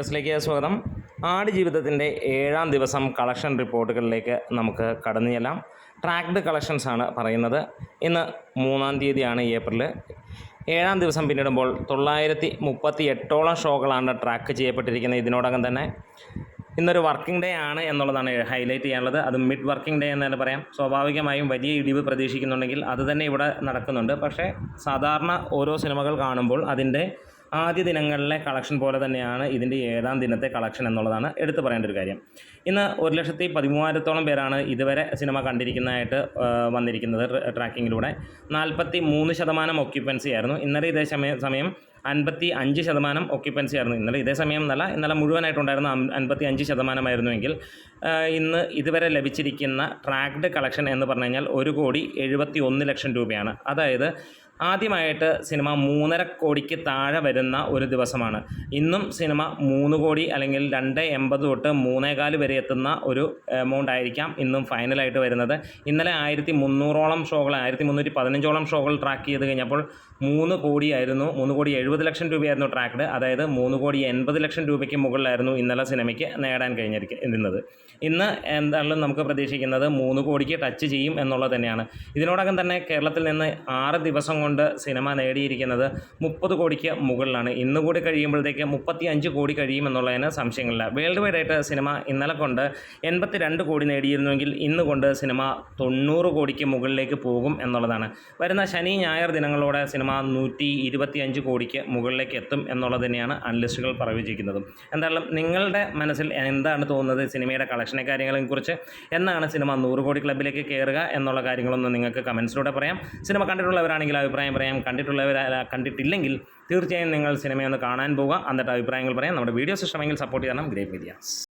ന്യൂസിലേക്ക് സ്വാഗതം. ആടുജീവിതത്തിന്റെ ഏഴാം ദിവസം കളക്ഷൻ റിപ്പോർട്ടുകളിലേക്ക് നമുക്ക് കടന്നു ചെല്ലാം. ട്രാക്ഡ് കളക്ഷൻസ് ആണ് പറയുന്നത്. ഇന്ന് മൂന്നാം തീയതിയാണ് ഏപ്രിൽ ഏഴാം ദിവസം പിന്നിടുമ്പോൾ തൊള്ളായിരത്തി മുപ്പത്തി എട്ടോളം ഷോകളാണ് ട്രാക്ക് ചെയ്യപ്പെട്ടിരിക്കുന്നത് ഇതിനോടകം തന്നെ. ഇന്നൊരു വർക്കിംഗ് ഡേ ആണ് എന്നുള്ളതാണ് ഹൈലൈറ്റ് ചെയ്യാനുള്ളത്. അത് മിഡ് വർക്കിംഗ് ഡേ എന്ന് തന്നെ പറയാം. സ്വാഭാവികമായും വലിയ ഇടിവ് പ്രതീക്ഷിക്കുന്നുണ്ടെങ്കിൽ അത് തന്നെ ഇവിടെ നടക്കുന്നുണ്ട്. പക്ഷേ സാധാരണ ഓരോ സിനിമകൾ കാണുമ്പോൾ അതിന്റെ ആദ്യ ദിനങ്ങളിലെ കളക്ഷൻ പോലെ തന്നെയാണ് ഇതിന്റെ ഏഴാം ദിനത്തെ കളക്ഷൻ എന്നുള്ളതാണ് എടുത്തു പറയേണ്ട ഒരു കാര്യം. ഇന്ന് ഒരു ലക്ഷത്തി പതിമൂവായിരത്തോളം പേരാണ് ഇതുവരെ സിനിമ കണ്ടിരിക്കുന്നതായിട്ട് വന്നിരിക്കുന്നത് ട്രാക്കിങ്ങിലൂടെ. നാൽപ്പത്തി മൂന്ന് ശതമാനം ഒക്യുപ്പൻസി ആയിരുന്നു. ഇന്നലെ ഇതേ സമയം സമയം അൻപത്തി അഞ്ച് ശതമാനം ഒക്യുപ്പൻസി ആയിരുന്നു. ഇന്നലെ ഇതേ സമയം എന്നല്ല ഇന്നലെ മുഴുവനായിട്ടുണ്ടായിരുന്ന അൻപത്തി അഞ്ച് ശതമാനമായിരുന്നുവെങ്കിൽ ഇന്ന് ഇതുവരെ ലഭിച്ചിരിക്കുന്ന ട്രാക്ഡ് കളക്ഷൻ എന്ന് പറഞ്ഞു കഴിഞ്ഞാൽ ഒരു കോടി എഴുപത്തി ഒന്ന് ലക്ഷം രൂപയാണ്. അതായത് ആദ്യമായിട്ട് സിനിമ മൂന്നര കോടിക്ക് താഴെ വരുന്ന ഒരു ദിവസമാണ്. ഇന്നും സിനിമ മൂന്ന് കോടി അല്ലെങ്കിൽ രണ്ട് എൺപത് തൊട്ട് മൂന്നേകാൽ വരെ എത്തുന്ന ഒരു എമൗണ്ട് ആയിരിക്കാം ഇന്നും ഫൈനലായിട്ട് വരുന്നത്. ഇന്നലെ ആയിരത്തി മുന്നൂറോളം ഷോകൾ ആയിരത്തി മുന്നൂറ്റി പതിനഞ്ചോളം ഷോകൾ ട്രാക്ക് ചെയ്ത് കഴിഞ്ഞപ്പോൾ മൂന്ന് കോടിയായിരുന്നു മൂന്ന് കോടി എഴുപത് ലക്ഷം രൂപയായിരുന്നു ട്രാക്ക്ഡ് അതായത് മൂന്ന് കോടി എൺപത് ലക്ഷം രൂപയ്ക്ക് മുകളിലായിരുന്നു ഇന്നലെ സിനിമയ്ക്ക് നേടാൻ കഴിഞ്ഞിരിക്കുന്നത് ഇന്ന് എന്തായാലും നമുക്ക് പ്രതീക്ഷിക്കുന്നത് മൂന്ന് കോടിക്ക് ടച്ച് ചെയ്യും എന്നുള്ളത് തന്നെയാണ്. ഇതിനോടകം തന്നെ കേരളത്തിൽ നിന്ന് ആറ് ദിവസം കൊണ്ട് സിനിമ നേടിയിരിക്കുന്നത് മുപ്പത് കോടിക്ക് മുകളിലാണ്. ഇന്ന് കൂടി കഴിയുമ്പോഴത്തേക്ക് മുപ്പത്തി അഞ്ച് കോടി കഴിയുമെന്നുള്ളതിന് സംശയങ്ങളില്ല. വേൾഡ് വൈഡ് ആയിട്ട് സിനിമ ഇന്നലെ കൊണ്ട് എൺപത്തി രണ്ട് കോടി നേടിയിരുന്നുവെങ്കിൽ ഇന്ന് കൊണ്ട് സിനിമ തൊണ്ണൂറ് കോടിക്ക് മുകളിലേക്ക് പോകും എന്നുള്ളതാണ്. വരുന്ന ശനി ഞായർ ദിനങ്ങളോടെ സിനിമ നൂറ്റി ഇരുപത്തി അഞ്ച് കോടിക്ക് മുകളിലേക്ക് എത്തും എന്നുള്ളത് തന്നെയാണ് അനലിസ്റ്റുകൾ പ്രവചിക്കുന്നത് എന്തായാലും നിങ്ങളുടെ മനസ്സിൽ എന്താണ് തോന്നുന്നത്? സിനിമയുടെ കളക്ഷനെ കാര്യങ്ങളെ കുറിച്ച് എന്നാണ് സിനിമ നൂറ് കോടി ക്ലബിലേക്ക് കയറുക എന്നുള്ള കാര്യങ്ങളൊന്നും നിങ്ങൾക്ക് കമൻസിലൂടെ പറയാം. സിനിമ കണ്ടിട്ടുള്ളവരാണെങ്കിൽ അഭിപ്രായം പറയാം കണ്ടിട്ടുള്ളവർ കണ്ടിട്ടില്ലെങ്കിൽ തീർച്ചയായും നിങ്ങൾ സിനിമയൊന്ന് കാണാൻ പോവുക. എന്നിട്ട് അഭിപ്രായങ്ങൾ പറയാം. നമ്മുടെ വീഡിയോസ് ഇഷ്ടമെങ്കിൽ സപ്പോർട്ട് ചെയ്യണം. Great medias